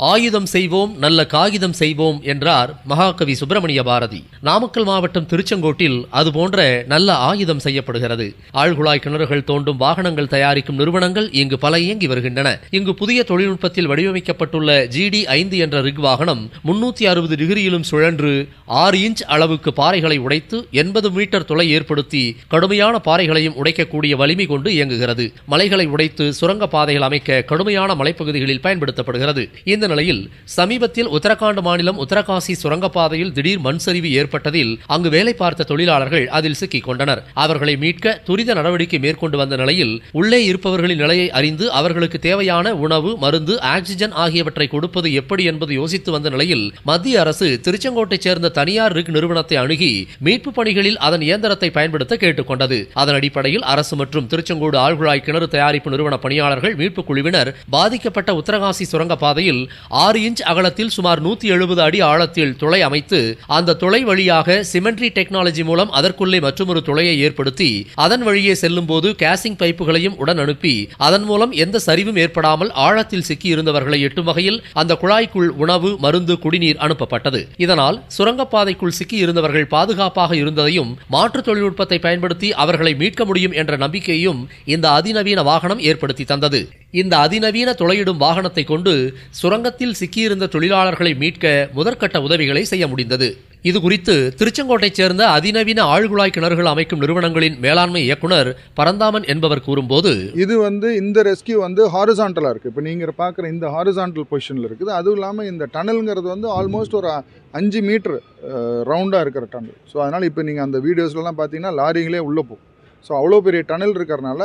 ஆயுதம் செய்வோம் நல்ல காகிதம் செய்வோம் என்றார் மகாகவி சுப்பிரமணிய பாரதி. நாமக்கல் மாவட்டம் திருச்செங்கோட்டில் அதுபோன்ற நல்ல ஆயுதம் செய்யப்படுகிறது. ஆழ்குழாய் கிணறுகள் தோண்டும் வாகனங்கள் தயாரிக்கும் நிறுவனங்கள் இங்கு பல இயங்கி வருகின்றன. இங்கு புதிய தொழில்நுட்பத்தில் வடிவமைக்கப்பட்டுள்ள ஜிடி ஐந்து என்ற ரிக் வாகனம் முன்னூத்தி அறுபது டிகிரியிலும் சுழன்று ஆறு இன்ச் அளவுக்கு பாறைகளை உடைத்து எண்பது மீட்டர் தொலை ஏற்படுத்தி கடுமையான பாறைகளையும் உடைக்கக்கூடிய வலிமை கொண்டு இயங்குகிறது. மலைகளை உடைத்து சுரங்க பாதைகள் அமைக்க கடுமையான மலைப்பகுதிகளில் பயன்படுத்தப்படுகிறது. இந்த நிலையில் சமீபத்தில் உத்தரகாண்ட் மாநிலம் உத்தரகாசி சுரங்கப்பாதையில் திடீர் மண் சரிவு ஏற்பட்டதில் அங்கு வேலை பார்த்த தொழிலாளர்கள் அதில் சிக்கிக் கொண்டனர். அவர்களை மீட்க துரித நடவடிக்கை மேற்கொண்டு வந்த நிலையில் உள்ளே இருப்பவர்களின் நிலையை அறிந்து அவர்களுக்கு தேவையான உணவு மருந்து ஆக்சிஜன் ஆகியவற்றை கொடுப்பது எப்படி என்பது யோசித்து வந்த நிலையில் மத்திய அரசு திருச்செங்கோட்டை சேர்ந்த தனியார் ரிக் நிறுவனத்தை அணுகி மீட்பு பணிகளில் அதன் இயந்திரத்தை பயன்படுத்த கேட்டுக்கொண்டது அதன் அடிப்படையில் அரசு மற்றும் திருச்செங்கோடு ஆழ்குழாய் கிணறு தயாரிப்பு நிறுவன பணியாளர்கள் மீட்புக் குழுவினர் பாதிக்கப்பட்ட உத்தரகாசி சுரங்கப்பாதையில் ஆறு இன்ச் அகலத்தில் சுமார் நூத்தி எழுபது அடி ஆழத்தில் துளை அமைத்து அந்த துளை வழியாக சிமெண்ட்ரி டெக்னாலஜி மூலம் அதற்குள்ளே மற்றொரு துளையை ஏற்படுத்தி அதன் வழியே செல்லும் போது கேசிங் பைப்புகளையும் உடன் அனுப்பி அதன் மூலம் எந்த சரிவும் ஏற்படாமல் ஆழத்தில் சிக்கி இருந்தவர்களை எட்டும் வகையில் அந்த குழாய்க்குள் உணவு மருந்து குடிநீர் அனுப்பப்பட்டது. இதனால் சுரங்கப்பாதைக்குள் சிக்கி இருந்தவர்கள் பாதுகாப்பாக இருந்ததையும் மாற்று தொழில்நுட்பத்தை பயன்படுத்தி அவர்களை மீட்க முடியும் என்ற நம்பிக்கையும் இந்த அதிநவீன வாகனம் ஏற்படுத்தி தந்தது. இந்த அதிநவீன துளையிடும் வாகனத்தை கொண்டு சுரங்கத்தில் சிக்கியிருந்த தொழிலாளர்களை மீட்க முதற்கட்ட உதவிகளை செய்ய முடிந்தது. இது குறித்து திருச்செங்கோட்டைச் சேர்ந்த அதிநவீன ஆழ்குழாய் கிணறுகள் அமைக்கும் நிறுவனங்களின் மேலாண்மை இயக்குனர் பரந்தாமன் என்பவர் கூறும்போது இது வந்து இந்த ரெஸ்கியூ வந்து ஹாரிசான்டலாக இருக்குது இப்போ நீங்கள் பார்க்குற இந்த ஹாரிசான்டல் பொசிஷனில் இருக்குது. அதுவும் இல்லாமல் இந்த டனலுங்கிறது வந்து ஆல்மோஸ்ட் ஒரு அஞ்சு மீட்ரு ரவுண்டாக இருக்கிற டனல் ஸோ அதனால் இப்போ நீங்கள் அந்த வீடியோஸ்லலாம் பார்த்தீங்கன்னா லாரிங்களே உள்ளே போகும். ஸோ அவ்வளோ பெரிய டனல் இருக்கிறனால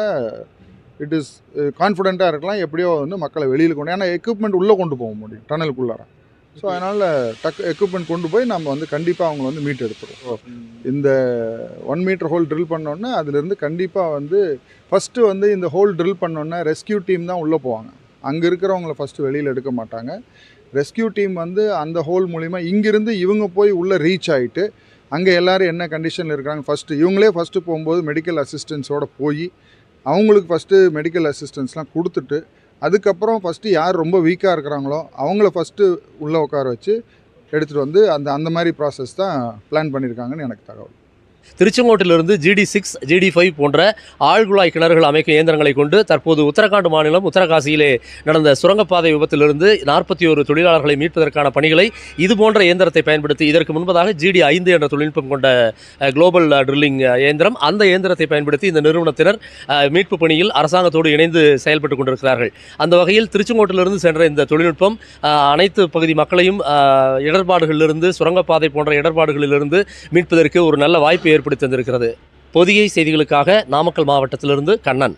இட் இஸ் கான்ஃபிடென்ட்டாக இருக்கலாம் எப்படியோ வந்து மக்களை வெளியில் கொண்டு ஏன்னா எக்யூப்மெண்ட் உள்ளே கொண்டு போக முடியும் டனலுக்குள்ளார ஸோ அதனால் டக் எக்யூப்மெண்ட் கொண்டு போய் நம்ம வந்து கண்டிப்பாக அவங்கள வந்து மீட் எடுத்துருவோம். இந்த ஒன் மீட்டர் ஹோல் ட்ரில் பண்ணோன்னே அதுலேருந்து கண்டிப்பாக வந்து ஃபஸ்ட்டு வந்து இந்த ஹோல் ட்ரில் பண்ணோன்னே ரெஸ்கியூ டீம் தான் உள்ளே போவாங்க. அங்கே இருக்கிறவங்கள ஃபஸ்ட்டு வெளியில் எடுக்க மாட்டாங்க. ரெஸ்கியூ டீம் வந்து அந்த ஹோல் மூலிமா இங்கிருந்து இவங்க போய் உள்ளே ரீச் ஆகிட்டு அங்கே எல்லாரும் என்ன கண்டிஷனில் இருக்காங்க ஃபஸ்ட்டு இவங்களே ஃபஸ்ட்டு போகும்போது மெடிக்கல் அசிஸ்டன்ஸோட போய் அவங்களுக்கு ஃபஸ்ட்டு மெடிக்கல் அசிஸ்டன்ஸ்லாம் கொடுத்துட்டு அதுக்கப்புறம் ஃபஸ்ட்டு யார் ரொம்ப வீக்காக இருக்கிறாங்களோ அவங்கள ஃபஸ்ட்டு உள்ளே உட்கார வச்சு எடுத்துகிட்டு வந்து அந்த அந்த மாதிரி ப்ராசஸ் தான் பிளான் பண்ணியிருக்காங்கன்னு எனக்கு தகவல். திருச்செங்கோட்டிலிருந்து G T six G T five போன்ற ஆழ்குழாய் கிணறுகள் அமைக்கும் இயந்திரங்களை கொண்டு தற்போது உத்தரகாண்ட் மாநிலம் உத்தரகாசியிலே நடந்த சுரங்கப்பாதை விபத்திலிருந்து நாற்பத்தி ஒரு தொழிலாளர்களை மீட்பதற்கான பணிகளை இது போன்ற இயந்திரத்தை பயன்படுத்தி இதற்கு முன்பதாக ஜிடி ஐந்து என்ற தொழில்நுட்பம் கொண்ட குளோபல் ட்ரில்லிங் இயந்திரம் அந்த இயந்திரத்தை பயன்படுத்தி இந்த நிறுவனத்தினர் அஹ், மீட்பு பணியில் அரசாங்கத்தோடு இணைந்து செயல்பட்டு கொண்டிருக்கிறார்கள். அந்த வகையில் திருச்செங்கோட்டிலிருந்து சென்ற இந்த தொழில்நுட்பம் அனைத்து பகுதி மக்களையும் இடர்பாடுகளிலிருந்து சுரங்கப்பாதை போன்ற இடர்பாடுகளிலிருந்து மீட்பதற்கு ஒரு நல்ல வாய்ப்பு ஏற்படுத்தி தந்திருக்கிறது. பொதிகை செய்திகளுக்காக நாமக்கல் மாவட்டத்திலிருந்து கண்ணன்.